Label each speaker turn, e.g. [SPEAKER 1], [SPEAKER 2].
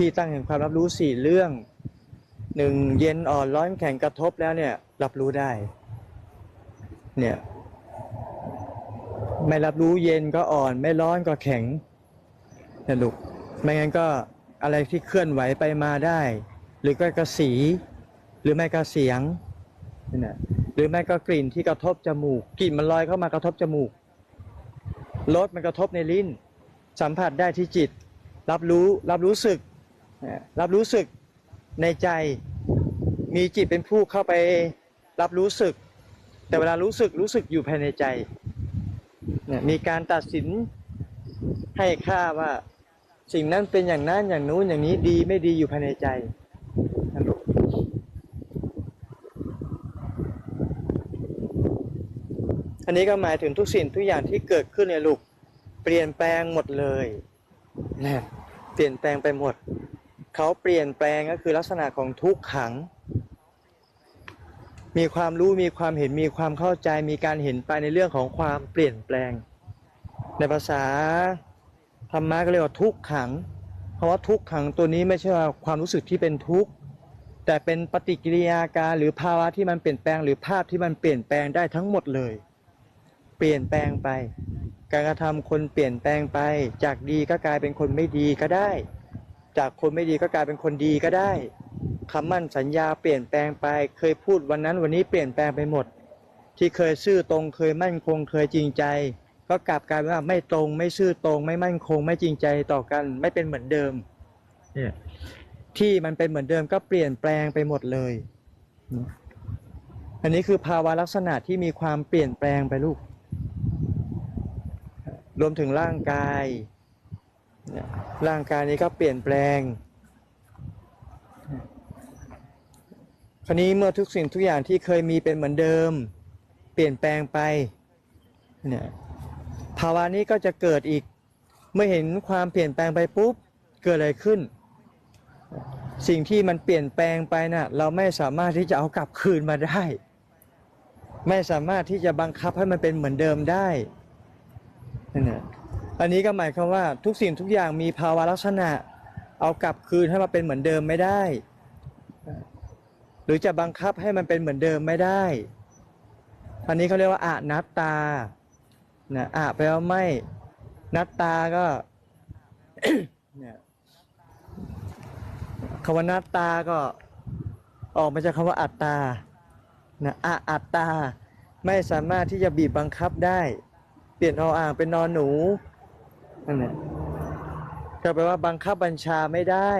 [SPEAKER 1] ที่ตั้งแห่งความรับรู้สี่เรื่องหนึ่งเย็นอ่อนร้อนแข็งกระทบแล้วเนี่ยรับรู้ได้ เนี่ยไม่รับรู้เย็นก็อ่อน ไม่ร้อนก็แข็งนะลูกไม่งั้นก็อะไรที่เคลื่อนไหวไปมาได้ หรือก็กระสี หรือไม่ก็เสียงนี่นะหรือไม่ก็กลิ่นที่กระทบจมูกกลิ่นมันลอยเข้ามากระทบจมูกรสมันกระทบในลิ้น สัมผัสได้ที่จิต รับรู้รับรู้สึก รับรู้สึกในใจมีจิตเป็นผู้เข้าไปรับรู้สึก แต่เวลารู้สึกรู้สึกอยู่ภายในใจเนี่ยมีการตัดสินให้ค่าว่าสิ่งนั้นเป็นอย่างนั้นอย่างนู้นอย่างนี้ดีไม่ดีอยู่ภายในใจนะลูกอันนี้ก็หมายถึงทุกสิ่งทุกอย่างที่เกิดขึ้นในยลูกเปลี่ยนแปลงหมดเลยนะเปลี่ยนแปลงไปหมด เขาเปลี่ยนแปลงก็คือลักษณะของทุกขัง มีความรู้มีความเห็นมีความเข้าใจมีการเห็นไปในเรื่องของความเปลี่ยนแปลง ในภาษาธรรมะก็เรียกว่าทุกขัง เพราะว่าทุกขังตัวนี้ไม่ใช่ว่าความรู้สึกที่เป็นทุกข์แต่เป็นปฏิกิริยาการหรือภาวะที่มันเปลี่ยนแปลงหรือภาพที่มันเปลี่ยนแปลงได้ทั้งหมดเลย เปลี่ยนแปลงไป การกระทำคนเปลี่ยนแปลงไป จากดีก็กลายเป็นคนไม่ดีก็ได้ จากคนไม่ดีก็กลายเป็นคนดีก็ได้คำมั่นสัญญาเปลี่ยนแปลงไป เคยพูดวันนั้นวันนี้เปลี่ยนแปลงไปหมด ที่เคยซื่อตรงเคยมั่นคงเคยจริงใจ ก็กลับกลายเป็นว่าไม่ตรงไม่ซื่อตรง ไม่มั่นคง ไม่จริงใจต่อกัน ไม่เป็นเหมือนเดิมเนี่ยที่มันเป็นเหมือนเดิมก็เปลี่ยนแปลงไปหมดเลยนะอันนี้คือภาวะลักษณะที่มีความเปลี่ยนแปลงไปลูก รวมถึงร่างกายเนี่ย ร่างกายนี้ก็เปลี่ยนแปลง คราวนี้เมื่อทุกสิ่งทุกอย่างที่เคยมีเป็นเหมือนเดิม เปลี่ยนแปลงไปเนี่ยภาวะนี้ก็จะเกิดอีก เมื่อเห็นความเปลี่ยนแปลงไปปุ๊บ เกิดอะไรขึ้น สิ่งที่มันเปลี่ยนแปลงไปน่ะเราไม่สามารถที่จะเอากลับคืนมาได้ ไม่สามารถที่จะบังคับให้มันเป็นเหมือนเดิมได้ อันนี้ก็หมายความว่าทุกสิ่งทุกอย่างมีภาวะลักษณะ เอากลับคืนให้มาเป็นเหมือนเดิมไม่ได้ หรือจะบังคับให้มันเป็นเหมือนเดิมไม่ได้ อันนี้เขาเรียกว่าอะนัตตานะอะแปลว่าไม่นัตตาก็คำว่านัตตาก็ออกมาจากคำว่าอัตตานะอะอัตตา ไม่สามารถที่จะบีบบังคับได้ เปลี่ยนออ่างเป็นนอนหนู นั่นแหละก็แปลว่าบังคับบัญชาไม่ได้